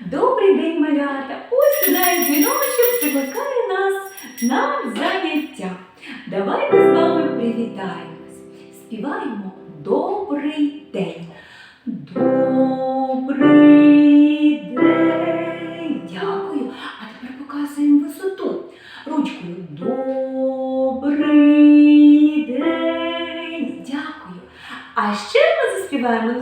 Добрий день, малята! Ось сюди дзвіночок прикликає нас на заняття. Давайте з вами привітаємось. Співаємо Добрий день. Добрий день. Дякую. А тепер показуємо висоту. Ручкою. Добрий день. Дякую. А ще ми заспіваємо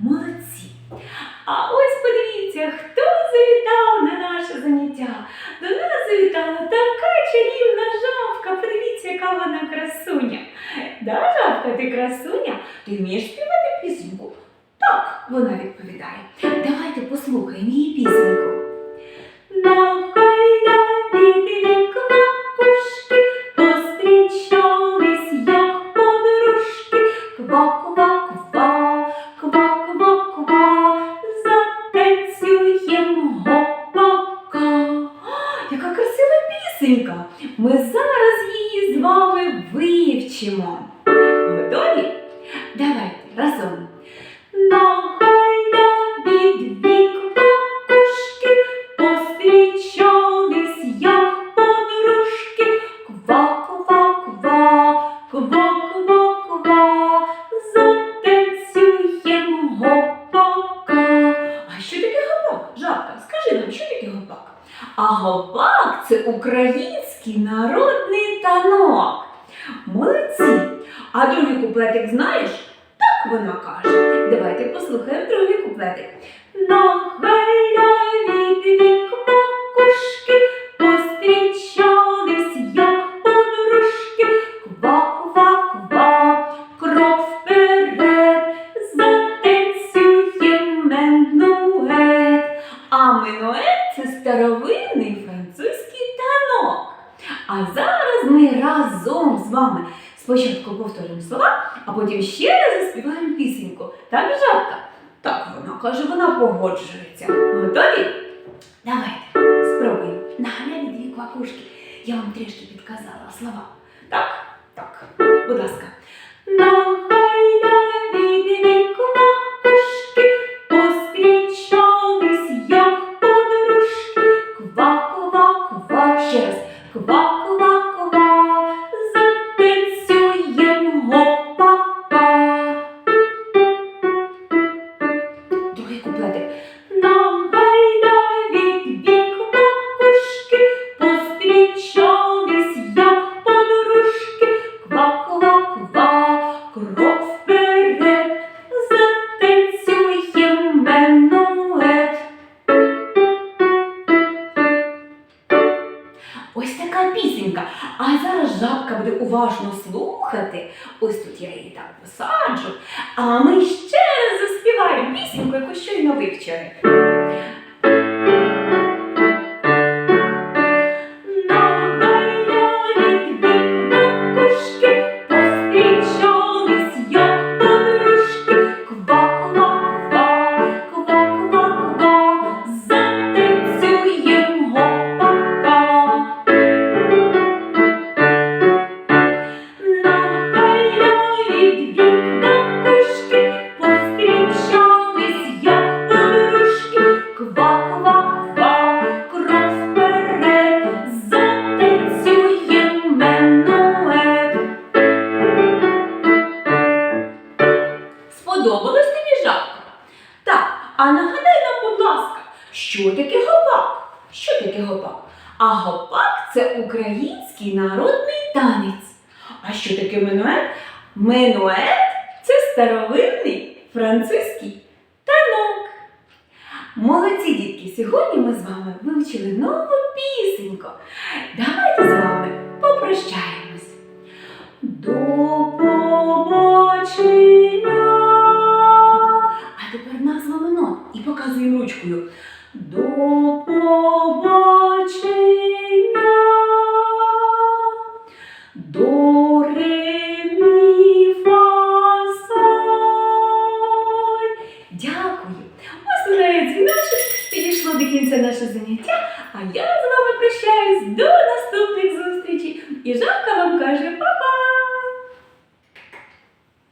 Молодці. А ось подивіться, хто завітав на наше заняття. До нас завітала така чарівна жабка. Подивіться, яка вона красуня. Да, жабка, ти красуня? Ти вмієш співати пісеньку? Так, вона відповідає. Давайте послухаємо її пісеньку. Пісенька! Ми зараз її з вами вивчимо. Готові? Давайте разом. Що таке гопак? Жабка, скажи нам, що таке? А гопак це український народний танок. Молодці! А другий куплетик знаєш? Так вона каже. Давайте послухаємо другий куплетик. На А зараз ми разом з вами спочатку повторимо слова, а потім ще раз заспіваємо пісеньку. Так, жабка? Так, вона каже, вона погоджується. Готові? Давайте спробуємо. Нагаляй дві квакушки. Я вам трішки підказала слова. Так? Так. Будь ласка. На халяві дві Ось така пісенька. А зараз жабка буде уважно слухати. Ось тут я її так посаджу. А ми ще раз заспіваємо пісеньку, яку щойно вивчили. А нагадай нам, будь ласка, що таке гопак? Що таке гопак? А гопак це український народний танець. А що таке менует? Менует це старовинний французький танок. Молодці дітки, сьогодні ми з вами вивчили нову пісеньку. Давайте з вами попрощаємось. До побачення. Показуємо ручкою. До побачення. До ре мі. Дякую. Ось лунає дзвіночок, підійшло до кінця наше заняття, а я